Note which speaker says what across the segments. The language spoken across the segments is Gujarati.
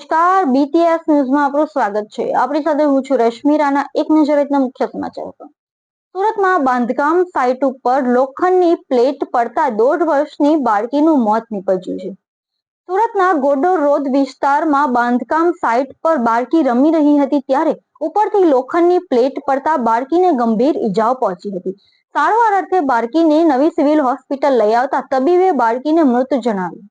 Speaker 1: નમસ્કાર. બીટીએસ ન્યૂઝમાં આપનું સ્વાગત છે. આપણી સાથે હું છું રશ્મિ રાણા. એક નજર મુખ્ય સમાચાર સુરતમાં બાંધકામ સાઇટ ઉપર લોખંડની પ્લેટ પડતા દોઢ વર્ષની બાળકીનું મોત નીપજ્યું છે. સુરતના ગોડો રોડ વિસ્તારમાં બાંધકામ સાઇટ પર બાળકી રમી રહી હતી ત્યારે ઉપરથી લોખંડની પ્લેટ પડતા બાળકીને ગંભીર ઈજાઓ પહોંચી હતી. સારવાર અર્થે બાળકીને નવી સિવિલ હોસ્પિટલ લઈ આવતા તબીબે બાળકીને મૃત જણાવી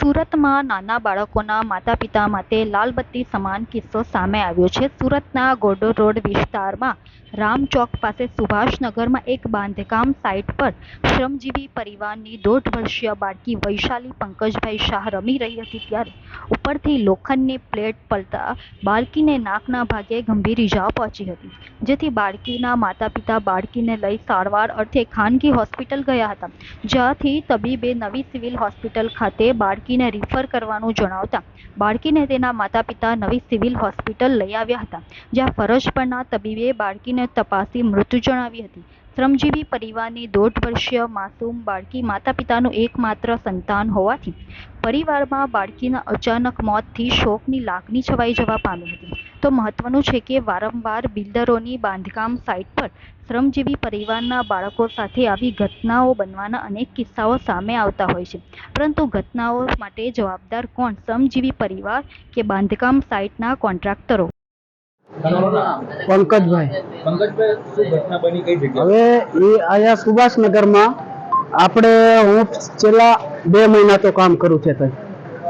Speaker 1: સુરતમાં નાના બાળકોના માતા પિતા માટે લાલબત્તી સમાન કિસ્સો સામે આવ્યો છે. સુરતના ગોડો રોડ વિસ્તારમાં રામ પાસે સુભાષનગરમાં એક બાંધકામ સાઇટ પર શ્રમજીવી પરિવારની દોઢ વર્ષીય બાળકી વૈશાલી પંકજભાઈ શાહ રમી રહી હતી ત્યારે ઉપરથી લોખંડની પ્લેટ પડતા બાળકીને નાકના ભાગે ગંભીર ઈજાઓ પહોંચી હતી, જેથી બાળકીના માતા પિતા બાળકીને લઈ સારવાર અર્થે ખાનગી હોસ્પિટલ ગયા હતા. જ્યાંથી તબીબે નવી સિવિલ હોસ્પિટલ ખાતે બાળકીને રિફર કરવાનું જણાવતા બાળકીને તેના માતા પિતા નવી સિવિલ હોસ્પિટલ લઈ આવ્યા હતા, જ્યાં ફરજ પરના તબીબે બાળકીને તપાસી મૃત્યુ જણાવી હતી. શ્રમજીવી પરિવારની દોઢ વર્ષીય માસૂમ બાળકી માતા પિતાનું એકમાત્ર સંતાન હોવાથી પરિવારમાં બાળકીના અચાનક મોતથી શોકની લાગણી છવાઈ જવા પામી હતી. તો મહત્વનું છે કે વારંવાર બિલ્ડરોની બાંધકામ સાઇટ પર શ્રમજીવી પરિવારના બાળકો સાથે આવી ઘટનાઓ બનવાના અનેક કિસ્સાઓ સામે આવતા હોય છે. પરંતુ ઘટનાઓ માટે જવાબદાર કોણ? શ્રમજીવી પરિવાર કે બાંધકામ સાઇટના કોન્ટ્રાક્ટરો
Speaker 2: પંકજભાઈ.
Speaker 3: પંકજભાઈ શું ઘટના બની? કઈ જગ્યા
Speaker 2: હવે એ અહીંયા સુભાષનગરમાં આપણે હું છેલ્લા બે મહિના તો કામ કરું છે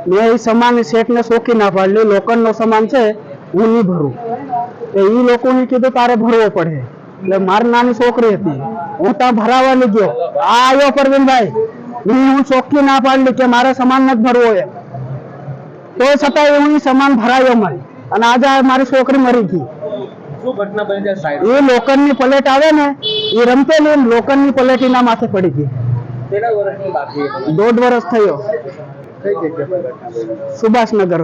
Speaker 2: મેં એ સમાન શેઠને શોખી ના પાડ્યું. લોખંડનો સમાન છે. હું નહીં ભરું. તો એ લોકોને કીધું તારે ભરવો પડે. એટલે મારી નાની છોકરી હતી. હું ત્યાં ભરાવાની ગયો આ આવ્યો પરવીનભાઈ. હું હું ચોખ્ખી ના પાડલી કે મારે સમાન નથી ભરવો એમ તો છતાંય હું સમાન ભરાયો મારી અને આજે મારી છોકરી મરી ગઈ. એ લોખંડની પ્લેટ આવે ને એ રમતો ને લોખંડની પ્લેટ એના માથે પડી ગઈ? દોઢ વર્ષ થયો. સુભાષનગર.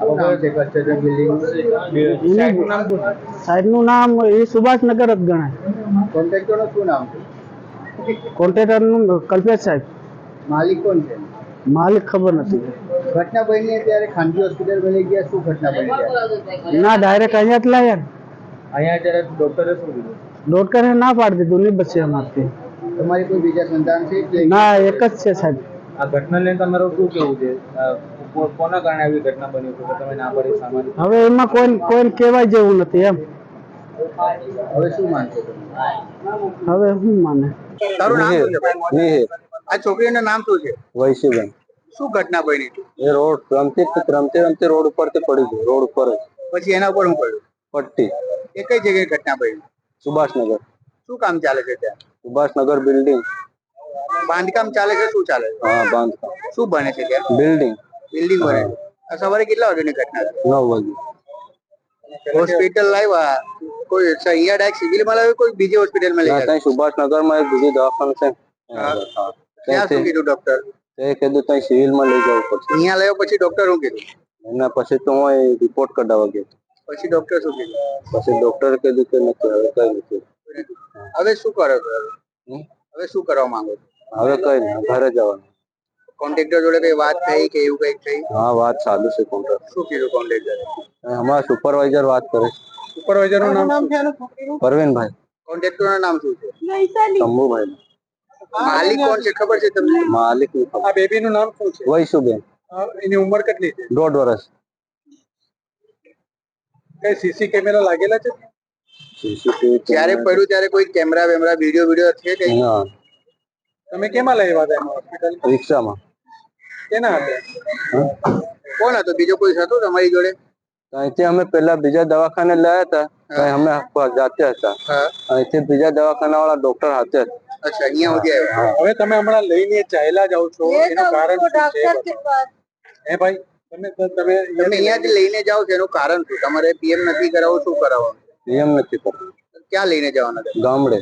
Speaker 3: આ કઈ જગ્યા છે જે બિલ્ડિંગ સાઈડનું નામ શું છે
Speaker 2: સાહેબનું નામ એ સુભાષનગર જ ગણાય
Speaker 3: કોન્ટ્રાક્ટરનું શું નામ છે
Speaker 2: કોન્ટ્રાક્ટરનું કલ્પેશ સાહેબ
Speaker 3: માલિક કોણ છે
Speaker 2: માલિક ખબર નથી
Speaker 3: ઘટના બની ત્યારે ખાનગી હોસ્પિટલ લઈ ગયા શું ઘટના બની ત્યારે
Speaker 2: ના ડાયરેક્ટ અહીંયા જ લાયા ને.
Speaker 3: અહીંયા ત્યારે ડોક્ટરે શું કીધું
Speaker 2: ડોક્ટરે ના પાડી દીધું નહીં બચે અમારથી
Speaker 3: તમારી કોઈ બીજા સંતાન છે કે
Speaker 2: ના એક જ છે સાહેબ
Speaker 3: આ ઘટના લઈને તમારું શું કેવું છે? કોના કારણે આવી ઘટના બની છે? તમે ના પડી સામાન
Speaker 2: હવે એમાં કોઈ કોઈ કહેવાય જેવું નથી એમ.
Speaker 3: હવે શું માનશો
Speaker 2: હવે શું માને?
Speaker 3: તારું નામ શું છે ભાઈ? આ છોકરીનું નામ શું છે?
Speaker 4: વૈશીબેન.
Speaker 3: શું ઘટના બની
Speaker 4: એ રોડ રમતી રમતી રમતી રોડ ઉપરથી પડી ગયું રોડ ઉપર જ.
Speaker 3: પછી એના ઉપર હું પડ્યું?
Speaker 4: પટ્ટી.
Speaker 3: એ કઈ જગ્યાએ ઘટના બની?
Speaker 4: સુભાષનગર.
Speaker 3: શું કામ ચાલે છે ત્યાં?
Speaker 4: સુભાષનગર બિલ્ડિંગ
Speaker 3: બાંધકામ ચાલે છે શું ચાલે છે?
Speaker 4: હા બાંધકામ.
Speaker 3: શું બને છે ત્યાં
Speaker 4: બિલ્ડિંગ.
Speaker 3: બિલ્ડિંગ બને છે. આ સવારે કેટલા વાગ્યાની ઘટના છે?
Speaker 4: નવ વાગે.
Speaker 3: હોસ્પિટલ લાવ્યા. કોઈ અહીંયા ડાયરેક્ટ સિવિલમાં લાવ્યો કોઈ બીજી હોસ્પિટલમાં લઈ
Speaker 4: ના
Speaker 3: ગયા
Speaker 4: ત્યાં સુભાષનગરમાં એક બીજી દવાખાનું છે.
Speaker 3: હા.
Speaker 4: હા.
Speaker 3: ત્યાં શું
Speaker 4: ત્યાંથી
Speaker 3: કીધું ડોક્ટર
Speaker 4: તે કીધું ત્યાં સિવિલમાં લઈ જવું પડશે.
Speaker 3: અહીંયા લાવ્યો પછી ડોક્ટર શું કીધું?
Speaker 4: એના પછી તો હું અહીં રિપોર્ટ કઢાવવા ગયો.
Speaker 3: પછી ડોક્ટર શું કીધું?
Speaker 4: પછી ડોક્ટરે કીધું કે નથી હવે કઈ નથી.
Speaker 3: હવે શું કરો છો? હવે?
Speaker 4: હમ?
Speaker 3: હવે શું કરવા માંગો છો?
Speaker 4: હવે કઈ નહીં ઘરે જવાનું.
Speaker 3: કોન્ટ્રાક્ટર જોડે કઈ વાત થઈ કે એવું કઈ થઈ?
Speaker 4: હા વાત ચાલુ છે કોન્ટ્રાક્ટર
Speaker 3: શું કીધું કોન્ટ્રાક્ટરે
Speaker 4: અમારા સુપરવાઇઝર વાત કરે
Speaker 3: સુપરવાઇઝરનું નામ
Speaker 4: પરવીનભાઈ.
Speaker 3: કોન્ટ્રાક્ટરનું નામ શું છે?
Speaker 4: શંભુભાઈ.
Speaker 3: માલિક કોણ છે? ખબર છે તમને?
Speaker 4: માલિક
Speaker 3: આ બેબી નું નામ શું છે?
Speaker 4: વૈશુબેન.
Speaker 3: એની ઉંમર કેટલી છે?
Speaker 4: દોઢ વર્ષ
Speaker 3: કઈ સીસી કેમેરા લાગેલા છે?
Speaker 4: CCTV
Speaker 3: જ્યારે પડ્યું ત્યારે કોઈ કેમેરા વેમેરા વીડિયો વિડિયો છે કઈ
Speaker 4: હા
Speaker 3: તમે કેમાં લાવ્યા હતા હોસ્પિટલ
Speaker 4: રિક્ષામાં.
Speaker 3: કેના હતા? કોણ હતો? બીજો કોઈ હતો તમારી જોડે?
Speaker 4: અહીંથી અમે પેલા બીજા દવાખાને લયા હતા. અમે જાતે હતા. અહીંથી બીજા દવાખાના વાળા ડોક્ટર હાથે.
Speaker 3: અચ્છા અહીંયા સુધી આવ્યા?
Speaker 5: હવે તમે હમણાં લઈને ચાલ્યા જાવ છો. એનું કારણ શું છે? હે ભાઈ? તમે તમે
Speaker 3: તમે અહીંયાથી લઈને જાઓ છો? એનું કારણ શું? તમારે પીએમ નથી કરાવવું? શું કરાવવાનું?
Speaker 4: નિયમ નથી કરતો
Speaker 3: ક્યાં લઈને જવાના
Speaker 4: ગામડે.